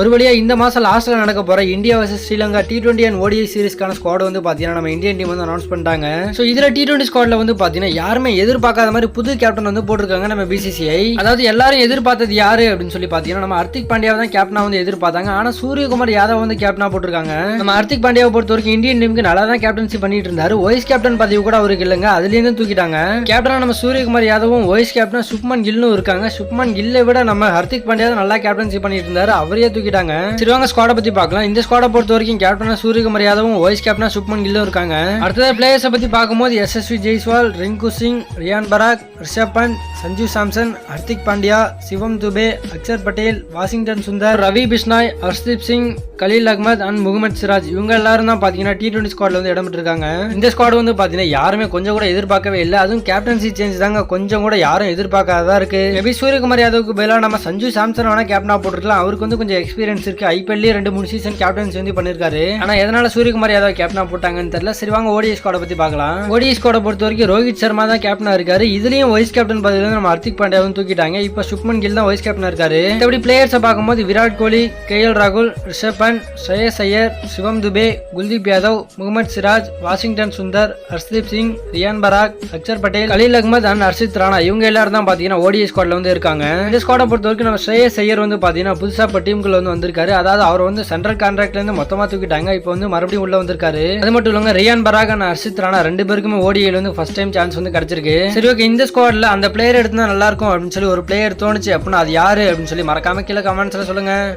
ஒரு வழியாக இந்த மாதம் லாஸ்ட்டில் நடக்க போகிற India versus Sri Lanka T twenty and ODI சீரிஸ்க்கான squad வந்து பார்த்தீங்கன்னா நம்ம இந்தியன் டீம் வந்து அனௌன்ஸ் பண்ணிட்டாங்க. ஸோ இதில் டி டுவெண்ட்டி ஸ்குவாட்ல வந்து பார்த்தீங்கன்னா யாருமே எதிர்பார்க்காத மாதிரி புது கேப்டன் வந்து போட்டிருக்காங்க நம்ம பிசிசிஐ அதாவது எல்லாரும் எதிர்பார்த்தது யாரு அப்படின்னு சொல்லி பார்த்தீங்கன்னா நம்ம ஹர்திக் பாண்டியா தான் கேப்டனா வந்து எதிர்பார்த்தாங்க. ஆனால் சூரியகுமார் யாதவ் வந்து கேப்டனா போட்டிருக்காங்க. நம்ம ஹர்திக் பாண்டியாவை பொறுத்த வரைக்கும் இந்தியன் டீமுக்கு நல்லா தான் கேப்டன்சி பண்ணிட்டு இருந்தாரு. வைஸ் கேப்டன் பதவி கூட அவருக்கு இல்லைங்க. அதுலேருந்து தூக்கிட்டாங்க. கேப்டனாக நம்ம சூரியகுமார் யாதவும் வைஸ் கேப்டன் சுப்மன் கில்லும் இருக்காங்க. சுப்மன் கில்லை விட நம்ம ஹர்திக் பாண்டியா தான் நல்லா கேப்டன்சி பண்ணிட்டு இருந்தாரு. தூக்கி தூக்கிட்டாங்க. சரி வாங்க ஸ்குவாட பத்தி பார்க்கலாம். இந்த ஸ்குவாட பொறுத்த வரைக்கும் கேப்டனா சூரியகுமார் யாதவும் வைஸ் கேப்டனா சுப்மன் கில்லும் இருக்காங்க. அடுத்தது பிளேயர்ஸை பத்தி பார்க்கும்போது எஸ்எஸ்வி ஜெய்ஸ்வால் ரிங்கு சிங் ரியான் பராக் ரிஷப் பண்ட் சஞ்சீவ் சாம்சன் ஹர்திக் பாண்டியா சிவம் துபே அக்ஷர் பட்டேல் வாஷிங்டன் சுந்தர் ரவி பிஷ்னாய் ஹர்ஷ்தீப் சிங் கலீல் அகமது அண்ட் முகமது சிராஜ். இவங்க எல்லாரும் தான் பாத்தீங்கன்னா டி டுவெண்ட்டி ஸ்குவாட்ல வந்து இடம் பெற்றிருக்காங்க. இந்த ஸ்குவாட் வந்து பாத்தீங்கன்னா யாருமே கொஞ்சம் கூட எதிர்பார்க்கவே இல்லை. அதுவும் கேப்டன்சி சேஞ்ச் தாங்க கொஞ்சம் கூட யாரும் எதிர்பார்க்காததா இருக்கு. மேபி சூரியகுமார் யாதவுக்கு பதிலாக நம்ம சஞ்சு சாம்சன் வேணா கேப்டனா போட்டுருக்கலாம். அவருக்கு வந்து கொஞ்சம் எக்ஸ்பீரியன்ஸ் இருக்கு. ஐபிஎல்லே ரெண்டு மூணு சீசன் கேப்டன்ஸ் வந்து பண்ணிருக்காரு. ஆனா எதனால சூரியகுமார் யாதவ் கேப்டனா போட்டாங்கன்னு தெரியல. சரி வாங்க ஓடிஎஸ் ஸ்குவாட பத்தி பார்க்கலாம். ஓடிஎஸ் ஸ்குவாட பொறுத்த வரைக்கும் ரோஹித் சர்மா தான் கேப்டனா இருக்காரு. இதுலயும் வைஸ் கேப்டன் பதில் நம்ம ஹர்திக் வந்து தூக்கிட்டாங்க. இப்போ சுப்மன் கில் தான் வைஸ் கேப்டனா இருக்காரு. இப்படி பிளேயர்ஸை பார்க்கும்போது விராட் கோலி கே எல் ராகுல் ரிஷப் பண்ட் ஸ்ரேயஸ் ஐயர் சிவம் துபே குல்தீப் யாதவ் முகமது சிராஜ் வாஷிங்டன் சுந்தர் ஹர்ஷ்தீப் சிங் ரியான் பராக் அக்சர் பட்டேல் கலீல் அகமது அண்ட் ஹர்ஷித் ராணா. இவங்க எல்லாரும் தான் பாத்தீங்கன்னா ஓடிஎஸ் ஸ்குவாட்ல வந்து இருக்காங்க. இந்த ஸ்குவாடை பொறுத்த வரைக்கும் நம்ம ஸ்ரேயஸ் ஐயர் வந்து பாத்தீங்கன்னா புதுசா இப்போ டீமுக்குள்ள வந்து வந்திருக்காரு. அதாவது அவர் வந்து சென்ட்ரல் கான்ட்ராக்ட்ல இருந்து மொத்தமா தூக்கிட்டாங்க. இப்போ வந்து மறுபடியும் உள்ள வந்திருக்காரு. அது மட்டும் இல்லங்க ரியான் பராக் அண்ட் ஹர்ஷித் ராணா ரெண்டு பேருக்குமே ஓடியில் வந்து ஃபர்ஸ்ட் டைம் சான்ஸ் வந்து கிடைச்சிருக்கு. சரி ஓகே இந்த ஸ்குவாட்ல அந்த பிளேயர் எடுத்தா நல்லா இருக்கும் அப்படின்னு சொல்லி ஒரு பிளேயர் தோணுச்சு அப்படின்னா அது யாரு அப்படின்னு சொல்லி மறக்காம கீழே கமெண்ட்ஸ்ல சொல்லுங்க.